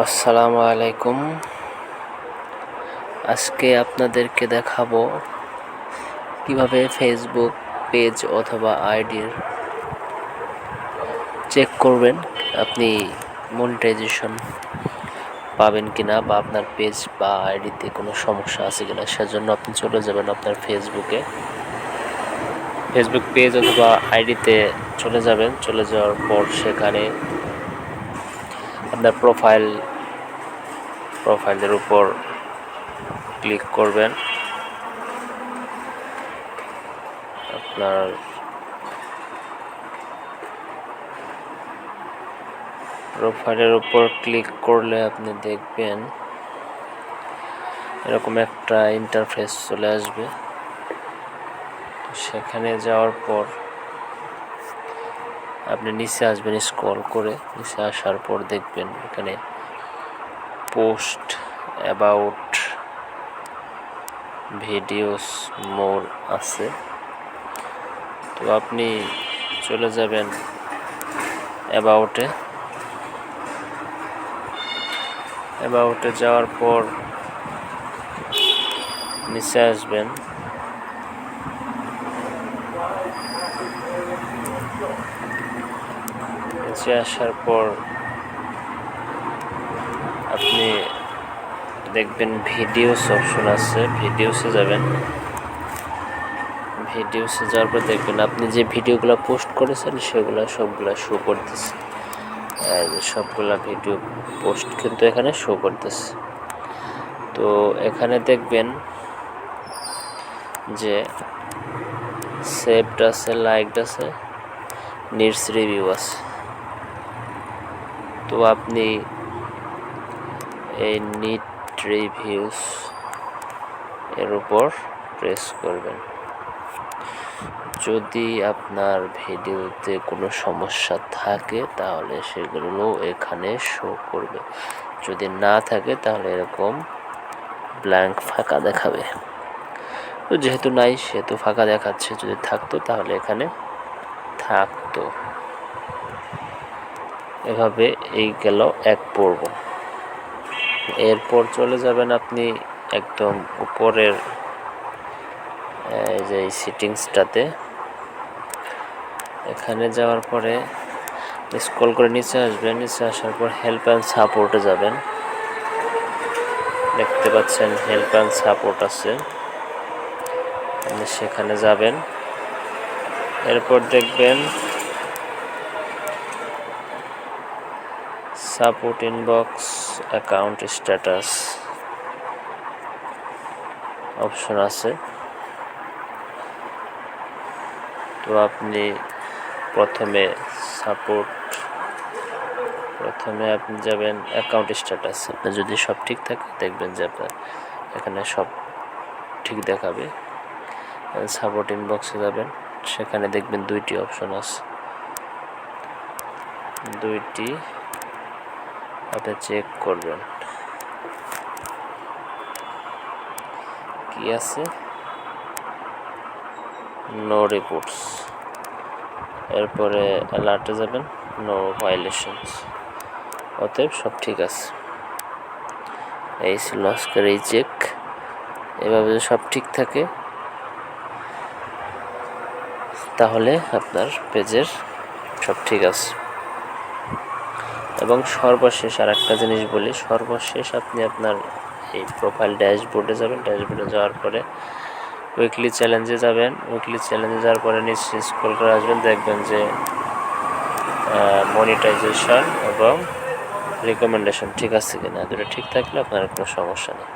আসসালামু আলাইকুম। আজকে আপনাদেরকে দেখাবো কীভাবে ফেসবুক পেজ অথবা আইডির চেক করবেন, আপনি মনিটাইজেশন পাবেন কিনা বা আপনার পেজ বা আইডিতে কোনো সমস্যা আছে কিনা, সেজন্য আপনি চলে যাবেন আপনার ফেসবুকে ফেসবুক পেজ অথবা আইডিতে চলে যাবেন, চলে যাওয়ার পর সেখানে আপনার প্রোফাইল প্রোফাইলের উপর ক্লিক করবেন। আপনার প্রোফাইলের উপর ক্লিক করলে আপনি দেখবেন এরকম একটা ইন্টারফেস চলে আসবে। সেখানে যাওয়ার পর আপনি নিচে আসবেন স্ক্রল করে নিচে আসার পর দেখবেন এখানে পোস্ট অ্যাবাউট ভিডিওস মোর আছে। তো আপনি চলে যাবেন অ্যাবাউটে অ্যাবাউটে যাওয়ার পর নিচে আসবেন। নিচে আসার পর আপনি দেখবেন ভিডিওস অপশন আছে, ভিডিওসে যাবেন। ভিডিওসে যাওয়ার পর দেখবেন আপনি যে ভিডিওগুলো পোস্ট করেছেন, সেগুলো সবগুলো শো করতেছে। সবগুলা ভিডিও পোস্ট কিন্তু এখানে শো করতেছে। তো এখানে দেখবেন যে সেভড আছে লাইকড আছে নিডস রিভিউ আছে। তো আপনি এই নিট রিভিউস এর উপর প্রেস করবেন। যদি আপনার ভিডিওতে কোনো সমস্যা থাকে, তাহলে সেগুলো এখানে শো করবে। যদি না থাকে, তাহলে এরকম ব্ল্যাঙ্ক ফাঁকা দেখাবে। তো যেহেতু নাই, সেহেতু ফাঁকা দেখাচ্ছে। যদি থাকতো, তাহলে এখানে থাকতো। এভাবে এই গেল এক পর্ব। এরপর চলে যাবেন আপনি একদম উপরের যে সিটিংসটাতে এখানে যাওয়ার পরে স্ক্রল করে নিচে আসবেন, নিচে আসার পর হেল্প অ্যান্ড সাপোর্টে যাবেন। দেখতে পাচ্ছেন হেল্প অ্যান্ড সাপোর্ট আছে। সেখানে যাবেন। এরপর দেখবেন support inbox, account status option আছে। তো আপনি প্রথমে সাপোর্ট, প্রথমে আপনি যাবেন অ্যাকাউন্ট স্ট্যাটাস। আপনার যদি সব ঠিক থাকে, দেখবেন যে আপনার এখানে সব ঠিক দেখাবে। সাপোর্ট ইনবক্সে যাবেন, সেখানে দেখবেন দুইটি অপশন আছে। দুইটি আপনি চেক করবেন। কি আছে? নো রিপোর্টস এরপরে অ্যালার্টে যাবেন নো ভাইলেশনস অতএব সব ঠিক আছে। এই ছিল আজকের এই চেক এভাবে যদি সব ঠিক থাকে, তাহলে আপনার পেজের সব ঠিক আছে। এবং সর্বশেষ আর একটা জিনিস বলি, সর্বশেষ আপনি আপনার এই প্রোফাইল ড্যাশবোর্ডে যাবেন ড্যাশবোর্ডে যাওয়ার পরে উইকলি চ্যালেঞ্জে যাবেন উইকলি চ্যালেঞ্জে যাওয়ার পরে নিচে স্ক্রল করে আসবেন, দেখবেন যে মনিটাইজেশন এবং রিকমেন্ডেশন ঠিক আছে কিনা, দুটো ঠিক থাকলে আপনার কোনো সমস্যা নেই।